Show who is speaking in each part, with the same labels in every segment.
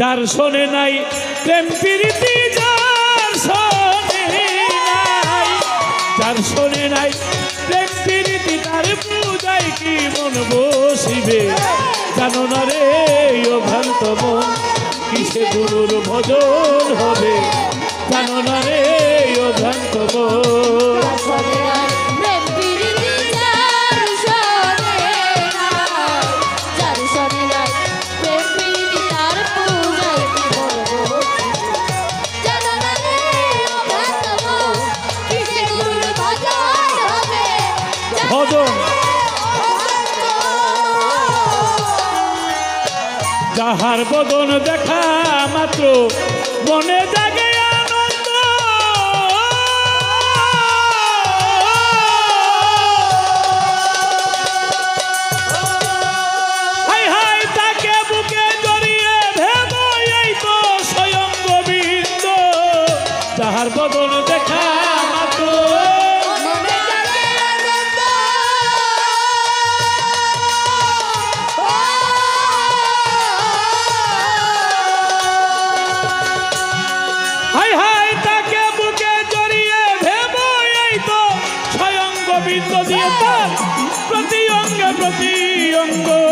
Speaker 1: যার শোনে নাই, প্রেম প্রীতি যার শোনে নাই, যার শোনে নাই, প্রেম প্রীতি তার পূজায় কি মন বসিবে? জানো না রে, ও ভ্রান্ত মন, কিসে গুরুর ভজন হবে? জানো না রে, ও ভ্রান্ত মন। ভজন। যাহার বদন দেখা মাত্র, মনে জাগে আনন্দ। হাই হাই, তাকে বুকে জড়িয়ে ভেব এই তো স্বয়ং গোবিন্দ। যাহার বদন দেখা অঙ্গে।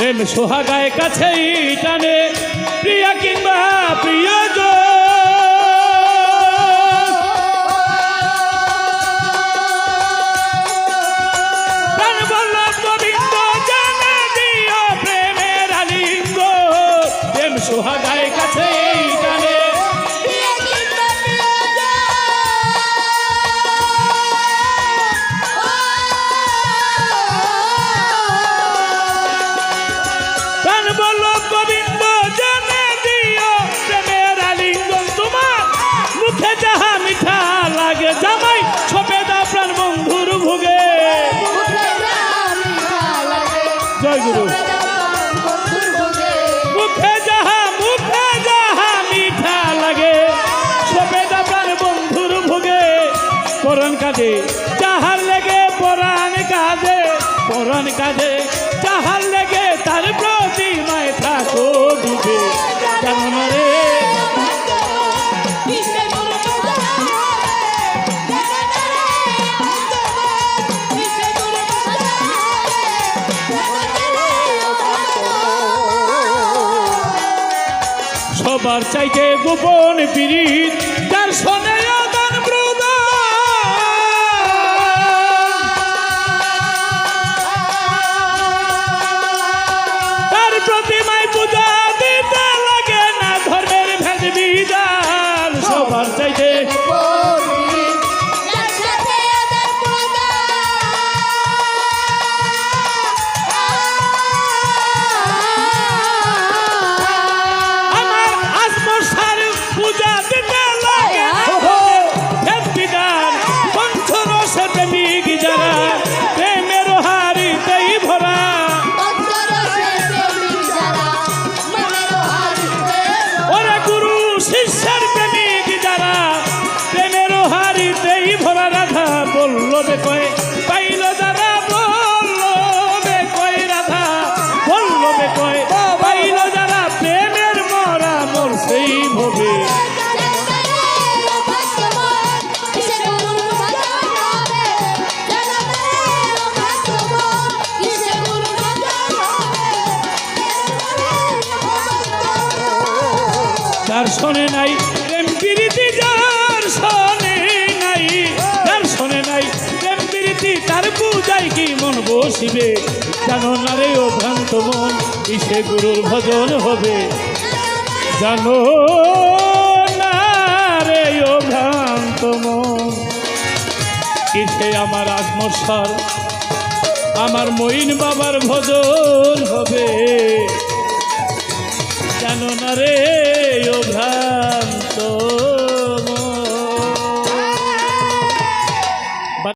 Speaker 1: প্রেম সোহাগায় কাছেই টানে। প্রিয়া কিংবা প্রিয় পরণ কাজে, যাহার লেগে পরাণ কাজে, পরণ কাজে, যাহার লেগে তার প্রতিমায় থাকো রে? সবার চাইতে গোপন পিরিত যার যার শোনে নাই, প্রেম প্রীতি যার শোনে নাই, যার শোনে নাই, প্রেম প্রীতি তার পূজায় কি মন বসিবে? জানো না রে ও ভ্রান্ত মন, কিসে গুরুর ভজন হবে? জানো না রে ও ভ্রান্ত মন, কিসে আমার আত্মস্বর আমার মইন বাবার ভজন হবে? জানো না রে ও ভ্রান্ত।